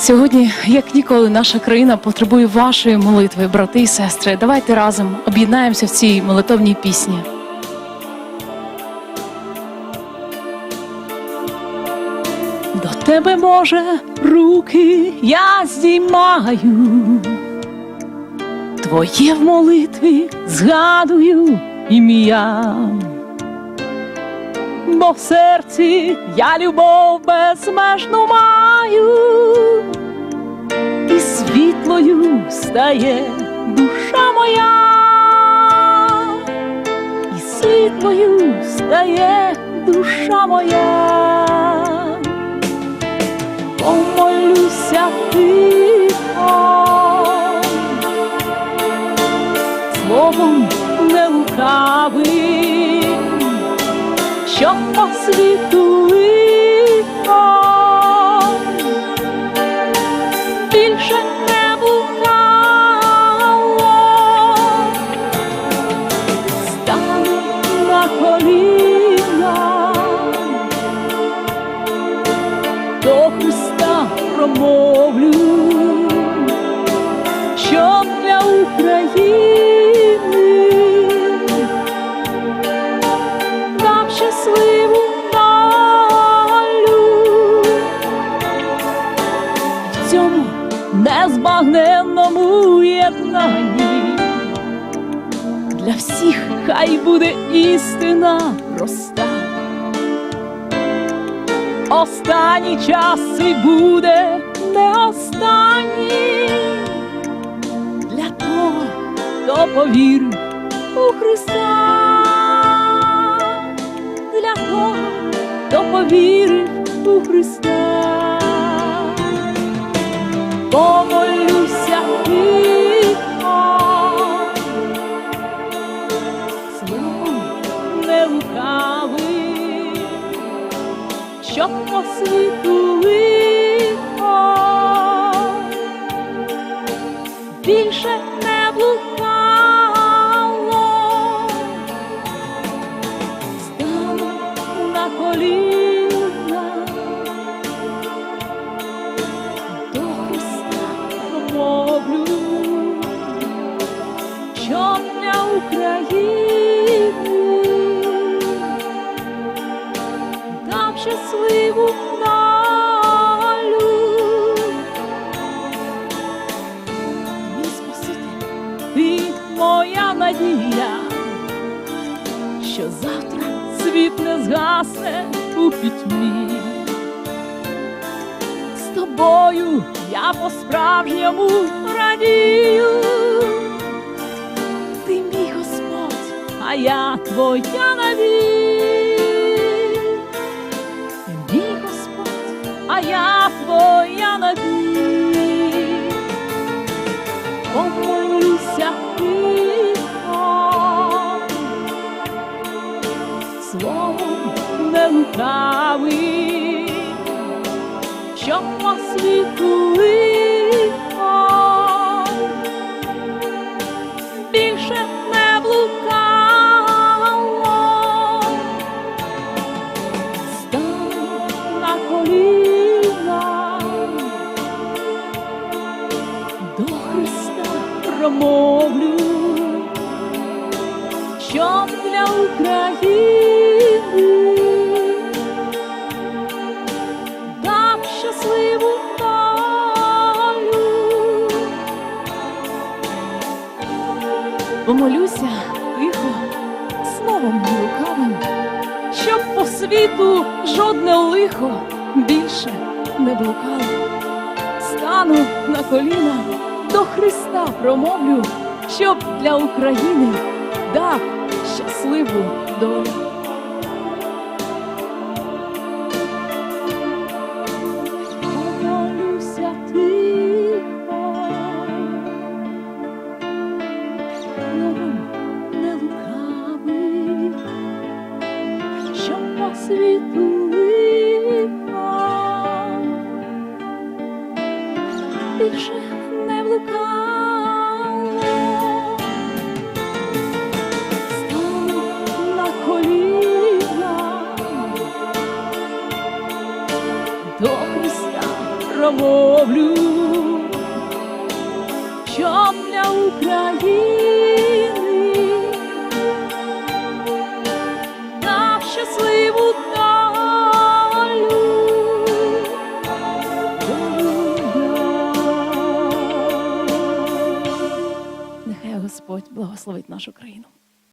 Сьогодні, як ніколи, наша країна потребує вашої молитви, брати і сестри. Давайте разом об'єднаємося в цій молитовній пісні. До тебе, Боже, руки я здіймаю, Твоє в молитві згадую ім'я, бо в серці я любов безмежну маю, світлою стає душа моя, і світлою стає душа моя. Помолюся тихо, словом не лукавим, що по світу лихо. Більше України. Нам щасливу долю. В цьому незбагненному єднанні. Для всіх хай буде істина проста. Останній час і буде не останній того, хто у Христа, для того, хто повірив у Христа. Помолюся тихо, словом не лукавий що по світу лихо більше України дав щасливу долю. Мій Спаситель, ти моя надія, що завтра світ не згасне у пітьмі. З тобою я по-справжньому радію. А я твоя. Ти мій Господь, а я твоя надія. Помолюся тихо, словом не лукавий, що по що для України дав щасливу долю. Помолюся тихо, словом не лукавим, щоб по світу жодне лихо більше не блукало. Стану на коліна до Христа промовлю, щоб для України дав щасливу долю. Помолюся що по світу лихо більше до щоб для України на щасливу долю. Нехай Господь благословить нашу країну.